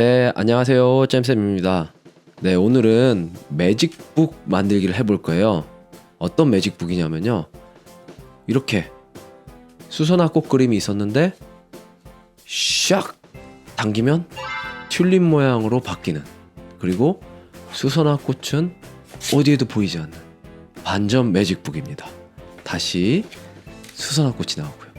네, 안녕하세요. 잼쌤입니다. 네, 오늘은 매직북 만들기를 해볼 거예요. 어떤 매직북이냐면요. 이렇게 수선화 꽃 그림이 있었는데 샥 당기면 튤립 모양으로 바뀌는 그리고 수선화 꽃은 어디에도 보이지 않는 반전 매직북입니다. 다시 수선화 꽃이 나오고요.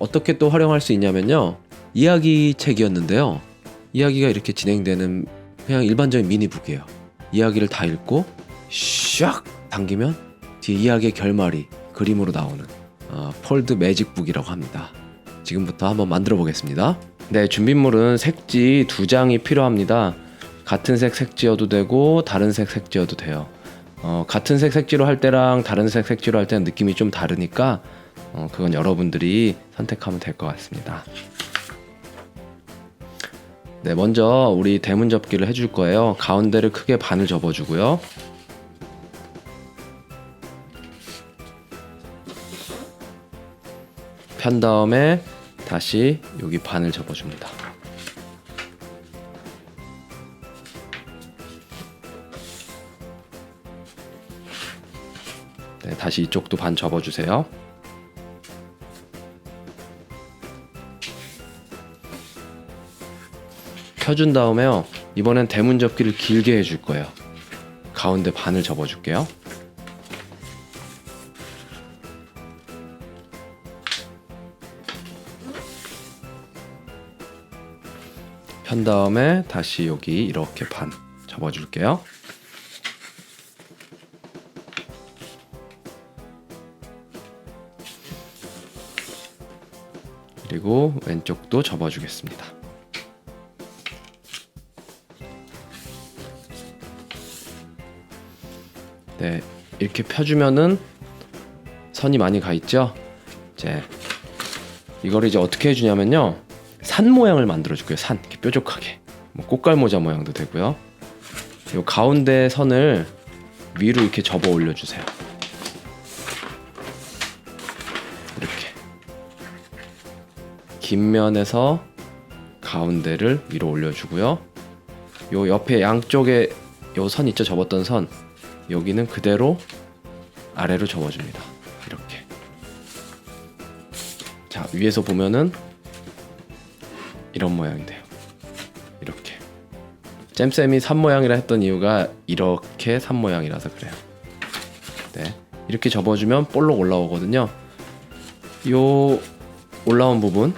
어떻게 또 활용할 수 있냐면요. 이야기 책이었는데요. 이야기가 이렇게 진행되는 그냥 일반적인 미니북이에요. 이야기를 다 읽고 샥 당기면 뒤에 이야기의 결말이 그림으로 나오는 어, 폴드 매직북이라고 합니다. 지금부터 한번 만들어 보겠습니다. 네, 준비물은 색지 두 장이 필요합니다. 같은 색 색지여도 되고 다른 색 색지여도 돼요. 어, 같은 색 색지로 할 때랑 다른 색 색지로 할 때는 느낌이 좀 다르니까 어, 그건 여러분들이 선택하면 될 것 같습니다. 네, 먼저 우리 대문 접기를 해줄 거예요. 가운데를 크게 반을 접어주고요. 편 다음에 다시 여기 반을 접어줍니다. 네, 다시 이쪽도 반 접어주세요. 펴준 다음에요. 이번엔 대문 접기를 길게 해줄 거예요. 가운데 반을 접어줄게요. 편 다음에 다시 여기 이렇게 반 접어줄게요. 그리고 왼쪽도 접어주겠습니다. 네, 이렇게 펴주면은 선이 많이 가 있죠. 이제 이걸 이제 어떻게 해주냐면요, 산 모양을 만들어 줄게요. 산 이렇게 뾰족하게. 뭐 꽃갈 모자 모양도 되고요. 이 가운데 선을 위로 이렇게 접어 올려주세요. 이렇게 긴 면에서 가운데를 위로 올려주고요. 요 옆에 양쪽에 요 선 있죠 접었던 선 여기는 그대로 아래로 접어줍니다. 이렇게. 자 위에서 보면은 이런 모양이 돼요. 이렇게. 잼쌤이 산 모양이라 했던 이유가 이렇게 산 모양이라서 그래요. 네. 이렇게 접어주면 볼록 올라오거든요. 요 올라온 부분,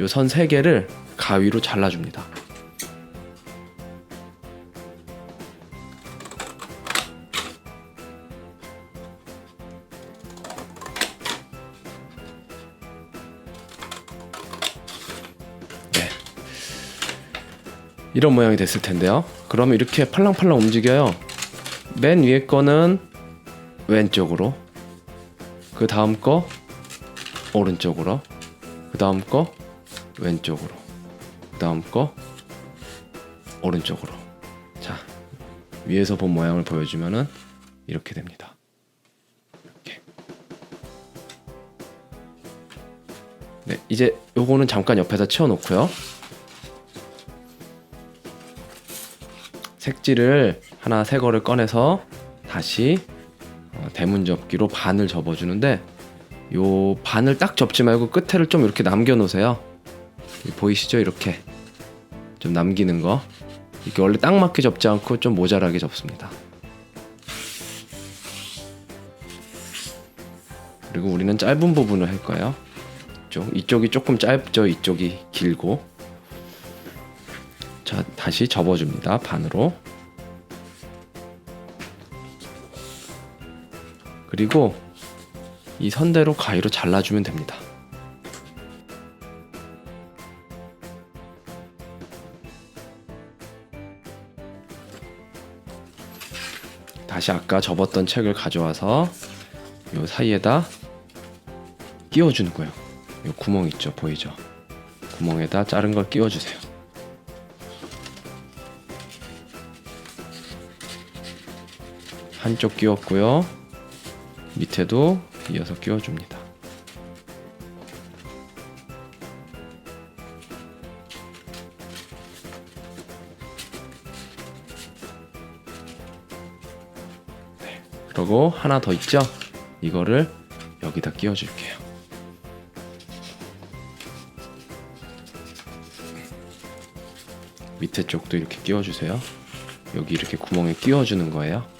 요 선 세 개를 가위로 잘라줍니다. 이런 모양이 됐을 텐데요. 그러면 이렇게 팔랑팔랑 움직여요. 맨 위에 거는 왼쪽으로, 그 다음 거 오른쪽으로, 그 다음 거 왼쪽으로, 그 다음 거 오른쪽으로. 자, 위에서 본 모양을 보여주면은 이렇게 됩니다. 이렇게. 네, 이제 요거는 잠깐 옆에다 치워놓고요. 색지를 하나 새 거를 꺼내서 다시 어, 대문 접기로 반을 접어주는데 요 반을 딱 접지 말고 끝에를 좀 이렇게 남겨 놓으세요. 보이시죠? 이렇게 좀 남기는 거. 이게 원래 딱 맞게 접지 않고 좀 모자라게 접습니다. 그리고 우리는 짧은 부분을 할 거예요. 이쪽, 이쪽이 조금 짧죠. 이쪽이 길고. 자, 다시 접어줍니다. 반으로. 그리고 이 선대로 가위로 잘라주면 됩니다. 다시 아까 접었던 책을 가져와서 요 사이에다 끼워주는 거예요. 요 구멍 있죠, 보이죠? 구멍에다 자른 걸 끼워주세요. 한쪽 끼웠고요. 밑에도 이어서 끼워줍니다. 네, 그리고 하나 더 있죠? 이거를 여기다 끼워줄게요. 밑에 쪽도 이렇게 끼워주세요. 여기 이렇게 구멍에 끼워주는 거예요.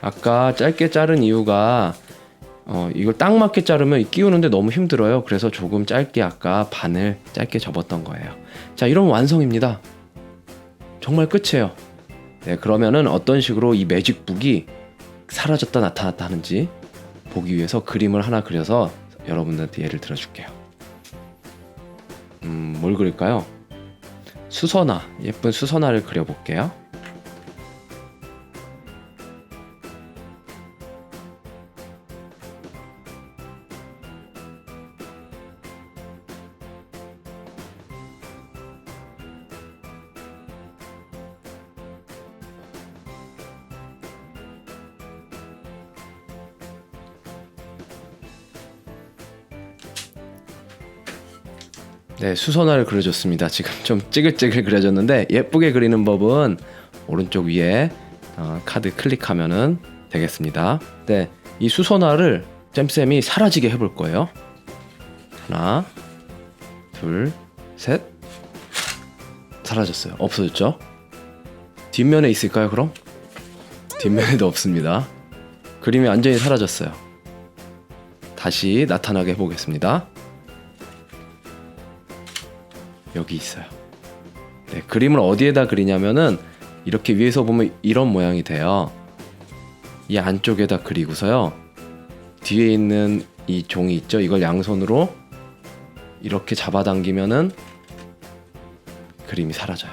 아까 짧게 자른 이유가 어, 이걸 딱 맞게 자르면 끼우는데 너무 힘들어요. 그래서 조금 짧게 아까 반을 짧게 접었던 거예요. 자, 이러면 완성입니다. 정말 끝이에요. 네, 그러면은 어떤 식으로 이 매직북이 사라졌다 나타났다 하는지 보기 위해서 그림을 하나 그려서 여러분들한테 예를 들어줄게요. 음, 뭘 그릴까요? 수선화, 예쁜 수선화를 그려볼게요. 네, 수선화를 그려줬습니다. 지금 좀 찌글찌글 그려졌는데 예쁘게 그리는 법은 오른쪽 위에 어, 카드 클릭하면은 되겠습니다. 네, 이 수선화를 잼쌤이 사라지게 해볼 거예요. 하나, 둘, 셋. 사라졌어요. 없어졌죠? 뒷면에 있을까요, 그럼? 뒷면에도 없습니다. 그림이 완전히 사라졌어요. 다시 나타나게 해보겠습니다. 여기 있어요. 네, 그림을 어디에다 그리냐면은 이렇게 위에서 보면 이런 모양이 돼요. 이 안쪽에다 그리고서요. 뒤에 있는 이 종이 있죠? 이걸 양손으로 이렇게 잡아당기면은 그림이 사라져요.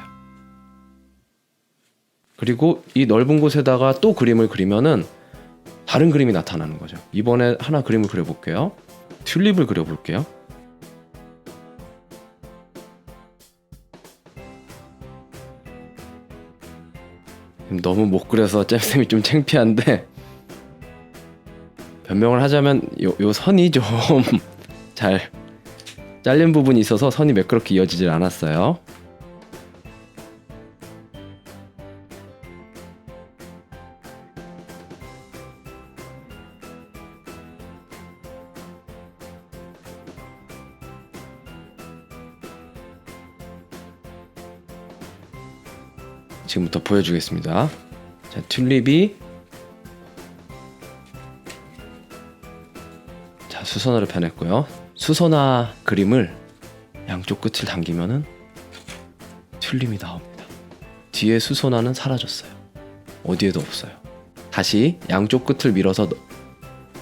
그리고 이 넓은 곳에다가 또 그림을 그리면은 다른 그림이 나타나는 거죠. 이번에 하나 그림을 그려볼게요. 튤립을 그려볼게요. 너무 못 그려서 잼쌤이 좀 창피한데 변명을 하자면 요, 요 선이 좀 잘 잘린 부분이 있어서 선이 매끄럽게 이어지질 않았어요. 지금부터 보여주겠습니다. 자, 튤립이 자 수선화를 펴냈고요. 수선화 그림을 양쪽 끝을 당기면은 튤립이 나옵니다. 뒤에 수선화는 사라졌어요. 어디에도 없어요. 다시 양쪽 끝을 밀어서 넣-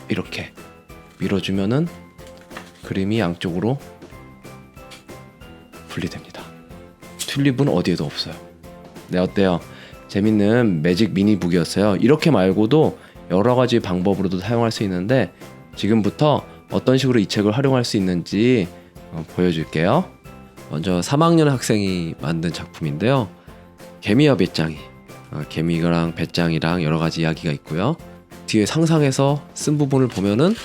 이렇게 밀어주면은 그림이 양쪽으로 분리됩니다. 튤립은 어디에도 없어요. 네 어때요? 재밌는 매직 미니북이었어요. 이렇게 말고도 여러 가지 방법으로도 사용할 수 있는데 지금부터 어떤 식으로 이 책을 활용할 수 있는지 어, 보여줄게요. 먼저 3학년 학생이 만든 작품인데요. 개미와 배짱이. 어, 개미랑 배짱이랑 여러 가지 이야기가 있고요. 뒤에 상상해서 쓴 부분을 보면은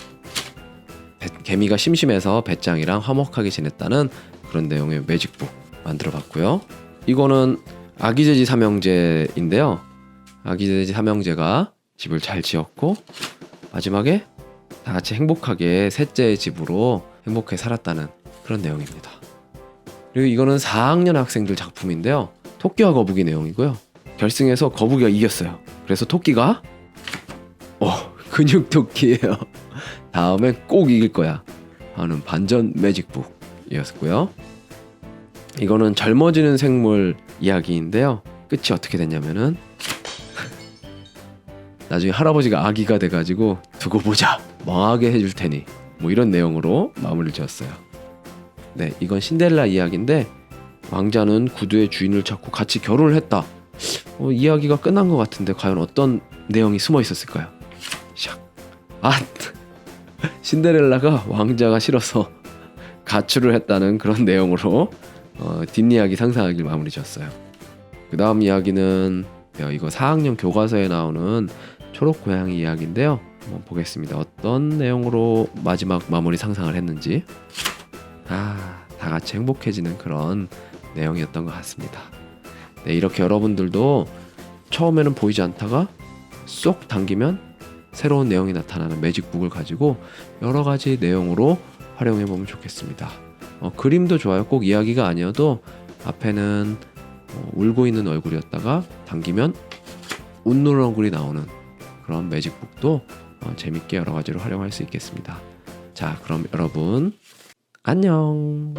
배- 개미가 심심해서 배짱이랑 화목하게 지냈다는 그런 내용의 매직북 만들어 봤고요. 이거는 아기돼지 삼형제인데요. 아기돼지 삼형제가 집을 잘 지었고 마지막에 다 같이 행복하게 셋째의 집으로 행복하게 살았다는 그런 내용입니다. 그리고 이거는 4학년 학생들 작품인데요. 토끼와 거북이 내용이고요. 결승에서 거북이가 이겼어요. 그래서 토끼가 어 근육 토끼예요. 다음엔 꼭 이길 거야 하는 반전 매직북이었고요. 이거는 젊어지는 생물 이야기인데요. 끝이 어떻게 됐냐면은 나중에 할아버지가 아기가 돼가지고 두고 보자 망하게 해줄 테니 뭐 이런 내용으로 마무리를 지었어요. 네, 이건 신데렐라 이야기인데 왕자는 구두의 주인을 찾고 같이 결혼을 했다. 어, 이야기가 끝난 것 같은데 과연 어떤 내용이 숨어 있었을까요? 샥. 아, 신데렐라가 왕자가 싫어서 가출을 했다는 그런 내용으로 어, 뒷이야기 상상하길 마무리 지었어요. 그 다음 이야기는 야, 이거 4학년 교과서에 나오는 초록 고양이 이야기인데요. 한번 보겠습니다. 어떤 내용으로 마지막 마무리 상상을 했는지. 아, 다 같이 행복해지는 그런 내용이었던 것 같습니다. 네, 이렇게 여러분들도 처음에는 보이지 않다가 쏙 당기면 새로운 내용이 나타나는 매직북을 가지고 여러 가지 내용으로 활용해 보면 좋겠습니다. 어, 그림도 좋아요. 꼭 이야기가 아니어도 앞에는 어, 울고 있는 얼굴이었다가 당기면 웃는 얼굴이 나오는 그런 매직북도 어, 재밌게 여러 가지로 활용할 수 있겠습니다. 자, 그럼 여러분 안녕.